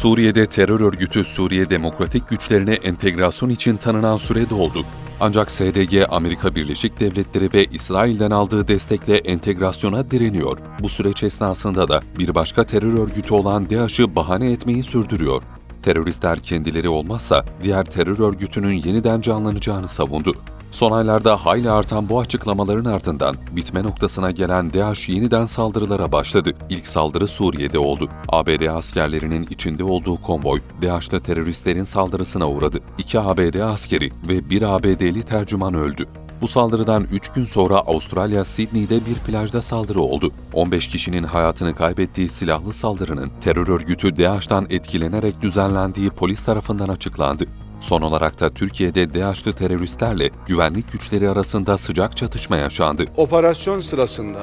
Suriye'de terör örgütü Suriye Demokratik Güçlerine entegrasyon için tanınan süre doldu. Ancak SDG Amerika Birleşik Devletleri ve İsrail'den aldığı destekle entegrasyona direniyor. Bu süreç esnasında da bir başka terör örgütü olan DAEŞ'ı bahane etmeyi sürdürüyor. Teröristler kendileri olmazsa diğer terör örgütünün yeniden canlanacağını savundu. Son aylarda hayli artan bu açıklamaların ardından bitme noktasına gelen DAEŞ yeniden saldırılara başladı. İlk saldırı Suriye'de oldu. ABD askerlerinin içinde olduğu konvoy DAEŞ'te teröristlerin saldırısına uğradı. İki ABD askeri ve bir ABD'li tercüman öldü. Bu saldırıdan 3 gün sonra Avustralya Sydney'de bir plajda saldırı oldu. 15 kişinin hayatını kaybettiği silahlı saldırının terör örgütü DAEŞ'tan etkilenerek düzenlendiği polis tarafından açıklandı. Son olarak da Türkiye'de DAEŞ'lı teröristlerle güvenlik güçleri arasında sıcak çatışma yaşandı. Operasyon sırasında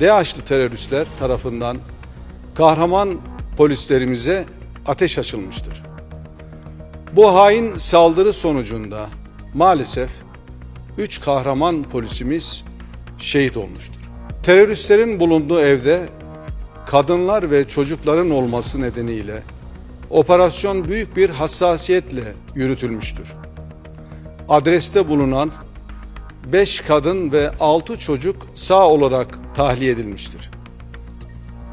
DAEŞ'li teröristler tarafından kahraman polislerimize ateş açılmıştır. Bu hain saldırı sonucunda maalesef 3 kahraman polisimiz şehit olmuştur. Teröristlerin bulunduğu evde kadınlar ve çocukların olması nedeniyle operasyon büyük bir hassasiyetle yürütülmüştür. Adreste bulunan 5 kadın ve 6 çocuk sağ olarak tahliye edilmiştir.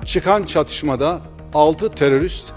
Çıkan çatışmada 6 terörist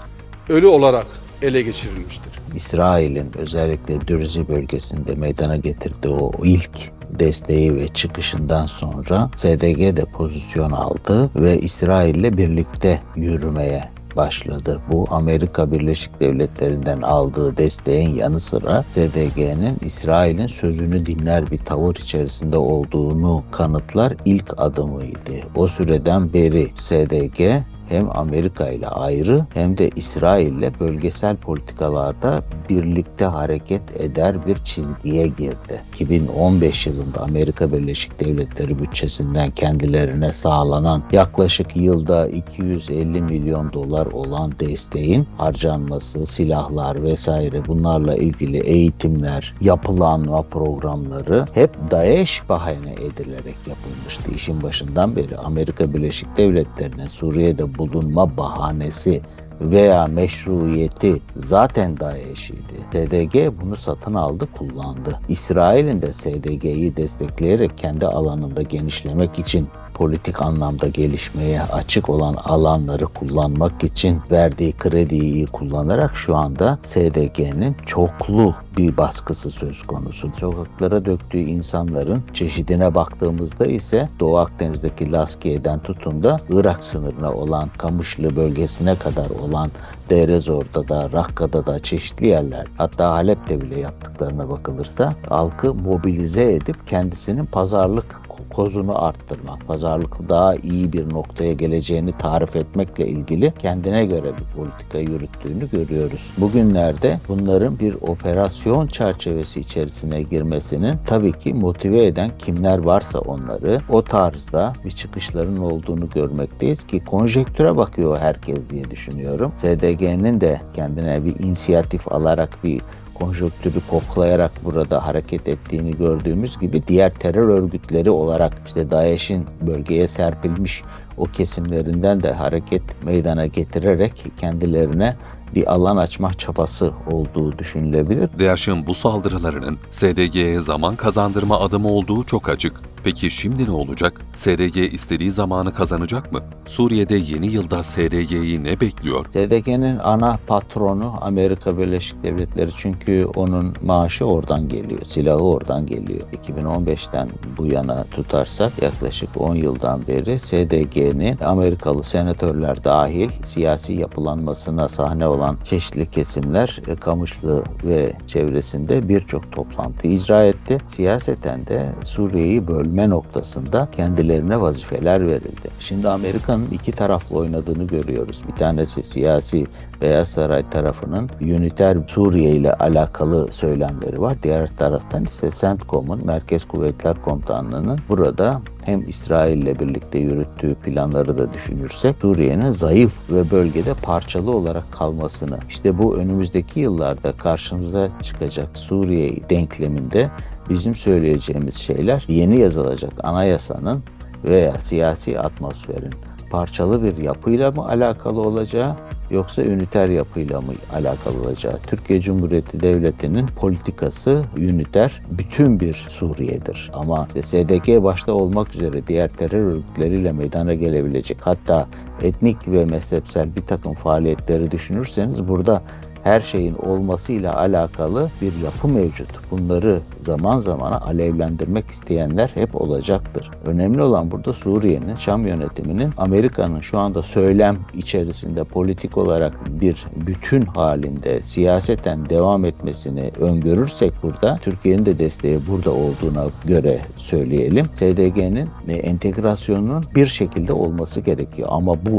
ölü olarak ele geçirilmiştir. İsrail'in özellikle Dürzi bölgesinde meydana getirdiği o ilk desteği ve çıkışından sonra SDG de pozisyon aldı ve İsrail'le birlikte yürümeye başladı. Bu Amerika Birleşik Devletleri'nden aldığı desteğin yanı sıra SDG'nin İsrail'in sözünü dinler bir tavır içerisinde olduğunu kanıtlar ilk adımıydı. O süreden beri SDG hem Amerika ile ayrı hem de İsrail ile bölgesel politikalarda birlikte hareket eder bir çizgiye girdi. 2015 yılında Amerika Birleşik Devletleri bütçesinden kendilerine sağlanan yaklaşık yılda 250 milyon dolar olan desteğin harcanması, silahlar vesaire bunlarla ilgili eğitimler, yapılanma programları hep DAEŞ bahane edilerek yapılmıştı. İşin başından beri Amerika Birleşik Devletleri'nin Suriye'de bulunma bahanesi veya meşruiyeti zaten DAEŞ'iydi. SDG bunu satın aldı, kullandı. İsrail'in de SDG'yi destekleyerek kendi alanında genişlemek için politik anlamda gelişmeye açık olan alanları kullanmak için verdiği krediyi iyi kullanarak şu anda SDG'nin çoklu bir baskısı söz konusu. Sokaklara döktüğü insanların çeşidine baktığımızda ise Doğu Akdeniz'deki Laskiye'den tutun da Irak sınırına olan Kamışlı bölgesine kadar olan Derezor'da da Rakka'da da çeşitli yerler hatta Halep'te bile yaptıklarına bakılırsa halkı mobilize edip kendisinin pazarlık kozunu arttırmak, pazarlık daha iyi bir noktaya geleceğini tarif etmekle ilgili kendine göre bir politika yürüttüğünü görüyoruz. Bugünlerde bunların bir operasyon çerçevesi içerisine girmesinin tabii ki motive eden kimler varsa onları o tarzda bir çıkışların olduğunu görmekteyiz ki konjektüre bakıyor herkes diye düşünüyorum. SDG'nin de kendine bir inisiyatif alarak bir konjonktürü koklayarak burada hareket ettiğini gördüğümüz gibi diğer terör örgütleri olarak işte DAEŞ'in bölgeye serpilmiş o kesimlerinden de hareket meydana getirerek kendilerine bir alan açma çabası olduğu düşünülebilir. DAEŞ'in bu saldırılarının SDG'ye zaman kazandırma adımı olduğu çok açık. Peki şimdi ne olacak? SDG istediği zamanı kazanacak mı? Suriye'de yeni yılda SDG'yi ne bekliyor? SDG'nin ana patronu Amerika Birleşik Devletleri çünkü onun maaşı oradan geliyor, silahı oradan geliyor. 2015'ten bu yana tutarsak yaklaşık 10 yıldan beri SDG'nin Amerikalı senatörler dahil siyasi yapılanmasına sahne olan çeşitli kesimler e, Kamışlı ve çevresinde birçok toplantı icra etti. Siyaseten de Suriye'yi bölme noktasında kendilerine vazifeler verildi. Şimdi Amerika'nın iki taraflı oynadığını görüyoruz. Bir tanesi siyasi Beyaz Saray tarafının Uniter Suriye ile alakalı söylemleri var. Diğer taraftan ise CENTCOM'un Merkez Kuvvetler Komutanlığı'nın burada hem İsrail ile birlikte yürüttüğü planları da düşünürsek Suriye'nin zayıf ve bölgede parçalı olarak kalmasını işte bu önümüzdeki yıllarda karşımıza çıkacak Suriye denkleminde bizim söyleyeceğimiz şeyler yeni yazılacak anayasanın veya siyasi atmosferin parçalı bir yapıyla mı alakalı olacağı yoksa üniter yapıyla mı alakalı olacağı? Türkiye Cumhuriyeti Devleti'nin politikası üniter bütün bir Suriye'dir. Ama SDG başta olmak üzere diğer terör örgütleriyle meydana gelebilecek hatta etnik ve mezhepsel bir takım faaliyetleri düşünürseniz burada her şeyin olmasıyla alakalı bir yapı mevcut. Bunları zaman zaman alevlendirmek isteyenler hep olacaktır. Önemli olan burada Suriye'nin, Şam yönetiminin Amerika'nın şu anda söylem içerisinde politik olarak bir bütün halinde siyaseten devam etmesini öngörürsek burada Türkiye'nin de desteği burada olduğuna göre söyleyelim. SDG'nin entegrasyonunun bir şekilde olması gerekiyor ama bu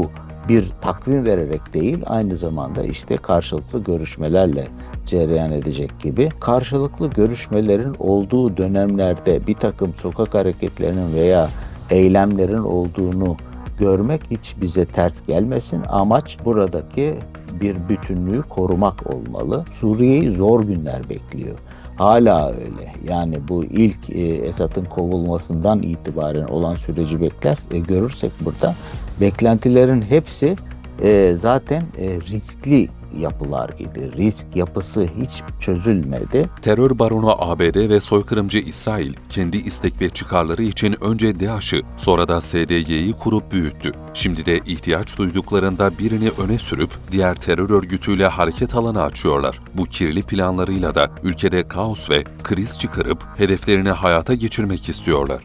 bir takvim vererek değil aynı zamanda işte karşılıklı görüşmelerle cereyan edecek gibi karşılıklı görüşmelerin olduğu dönemlerde bir takım sokak hareketlerinin veya eylemlerin olduğunu görmek hiç bize ters gelmesin. Amaç buradaki bir bütünlüğü korumak olmalı. Suriye'yi zor günler bekliyor. Hala öyle. Yani bu ilk e, Esad'ın kovulmasından itibaren olan süreci bekler e, görürsek burada beklentilerin hepsi e, zaten e, riskli yapılar gibi. Risk yapısı hiç çözülmedi. Terör baronu ABD ve soykırımcı İsrail kendi istek ve çıkarları için önce DAEŞ'ı sonra da SDG'yi kurup büyüttü. Şimdi de ihtiyaç duyduklarında birini öne sürüp diğer terör örgütüyle hareket alanı açıyorlar. Bu kirli planlarıyla da ülkede kaos ve kriz çıkarıp hedeflerini hayata geçirmek istiyorlar.